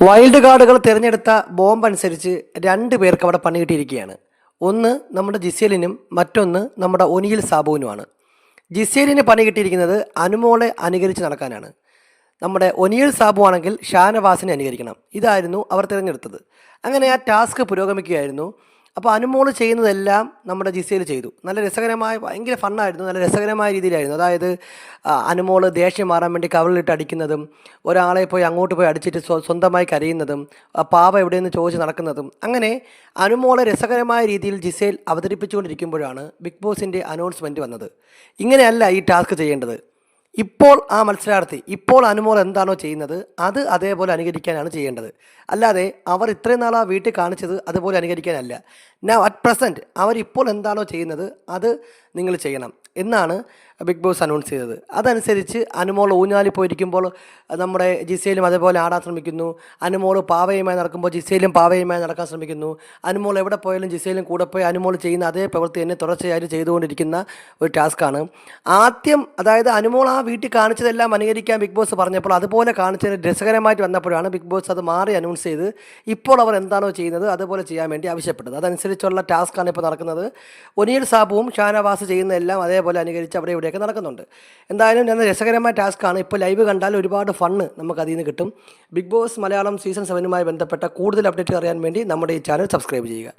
Wild കാർഡുകൾ തിരഞ്ഞെടുത്ത bomb അനുസരിച്ച് രണ്ട് പേർക്ക് അവിടെ പണി കിട്ടിയിരിക്കുകയാണ്. ഒന്ന് നമ്മുടെ ജിസേലിനും മറ്റൊന്ന് നമ്മുടെ ഒനിയിൽ സാബുവിനുമാണ്. ജിസേലിന് പണി കിട്ടിയിരിക്കുന്നത് അനുമോളെ അനുകരിച്ച് നടക്കാനാണ്. നമ്മുടെ ഒനിയൽ സാബു ആണെങ്കിൽ ഷാനവാസിനെ അനുകരിക്കണം. ഇതായിരുന്നു അവർ തിരഞ്ഞെടുത്തത്. അങ്ങനെ ആ ടാസ്ക് പുരോഗമിക്കുകയായിരുന്നു. അപ്പോൾ അനുമോൾ ചെയ്യുന്നതെല്ലാം നമ്മുടെ ജിസയിൽ ചെയ്തു. നല്ല രസകരമായ ഭയങ്കര ഫണ്ണായിരുന്നു നല്ല രസകരമായ രീതിയിലായിരുന്നു. അതായത് അനുമോൾ ദേഷ്യം മാറാൻ വേണ്ടി കവളിലിട്ട് അടിക്കുന്നതും ഒരാളെ പോയി അങ്ങോട്ട് പോയി അടിച്ചിട്ട് സ്വന്തമായി കരയുന്നതും പാവ എവിടെയെന്ന് ചോദിച്ച് നടക്കുന്നതും. അങ്ങനെ അനുമോളെ രസകരമായ രീതിയിൽ ജിസയിൽ അവതരിപ്പിച്ചുകൊണ്ടിരിക്കുമ്പോഴാണ് ബിഗ് ബോസിന്റെ അനൗൺസ്മെന്റ് വന്നത്. ഇങ്ങനെയല്ല ഈ ടാസ്ക് ചെയ്യേണ്ടത്. ഇപ്പോൾ ആ മത്സരാർത്ഥി ഇപ്പോൾ അനുമോൾ എന്താണോ ചെയ്യുന്നത് അത് അതേപോലെ അനുകരിക്കാനാണ് ചെയ്യേണ്ടത്. അല്ലാതെ അവർ ഇത്രയും നാൾ ആ വീട്ടിൽ കാണിച്ചത് അതുപോലെ അനുകരിക്കാനല്ല. നൗ അറ്റ് പ്രസന്റ് അവരിപ്പോൾ എന്താണോ ചെയ്യുന്നത് അത് നിങ്ങൾ ചെയ്യണം. എന്നാണ് ബിഗ് ബോസ് അനൗൺസ് ചെയ്തത്. അതനുസരിച്ച് അനുമോൾ ഊഞ്ഞാലി പോയിരിക്കുമ്പോൾ നമ്മുടെ ജിസയിലും അതേപോലെ ആടാൻ ശ്രമിക്കുന്നു. അനുമോൾ പാവയുമായി നടക്കുമ്പോൾ ജിസയിലും പാവയുമായി നടക്കാൻ ശ്രമിക്കുന്നു. അനുമോൾ എവിടെ പോയാലും ജിസയിലും കൂടെ പോയി അനുമോൾ ചെയ്യുന്ന അതേ പ്രവൃത്തി തന്നെ തുടർച്ചയായിട്ട് ചെയ്തുകൊണ്ടിരിക്കുന്ന ഒരു ടാസ്ക്കാണ്. ആദ്യം അതായത് അനുമോൾ ആ വീട്ടിൽ കാണിച്ചതെല്ലാം അനുകരിക്കാൻ ബിഗ് ബോസ് പറഞ്ഞപ്പോൾ അതുപോലെ കാണിച്ചതിന് രസകരമായിട്ട് വന്നപ്പോഴാണ് ബിഗ് ബോസ് അത് മാറി അനൗൺസ് ചെയ്ത് ഇപ്പോൾ അവർ എന്താണോ ചെയ്യുന്നത് അതുപോലെ ചെയ്യാൻ വേണ്ടി ആവശ്യപ്പെട്ടത്. അതനുസരിച്ചുള്ള ടാസ്ക്കാണ് ഇപ്പോൾ നടക്കുന്നത്. ഒനിയൽ സാബുവും ഷാനവാസ് ചെയ്യുന്നതെല്ലാം അതേപോലെ അനുകരിച്ച് അവിടെ ഇവിടെയൊക്കെ നടക്കുന്നുണ്ട്. എന്തായാലും ഞാൻ രസകരമായ ടാസ്ക്കാണ്. ഇപ്പോൾ ലൈവ് കണ്ടാൽ ഒരുപാട് ഫണ്ണ് നമുക്ക് അതിൽ നിന്ന് കിട്ടും. ബിഗ് ബോസ് മലയാളം സീസൺ സെവനുമായി ബന്ധപ്പെട്ട കൂടുതൽ അപ്ഡേറ്റ് അറിയാൻ വേണ്ടി നമ്മുടെ ഈ ചാനൽ സബ്സ്ക്രൈബ് ചെയ്യുക.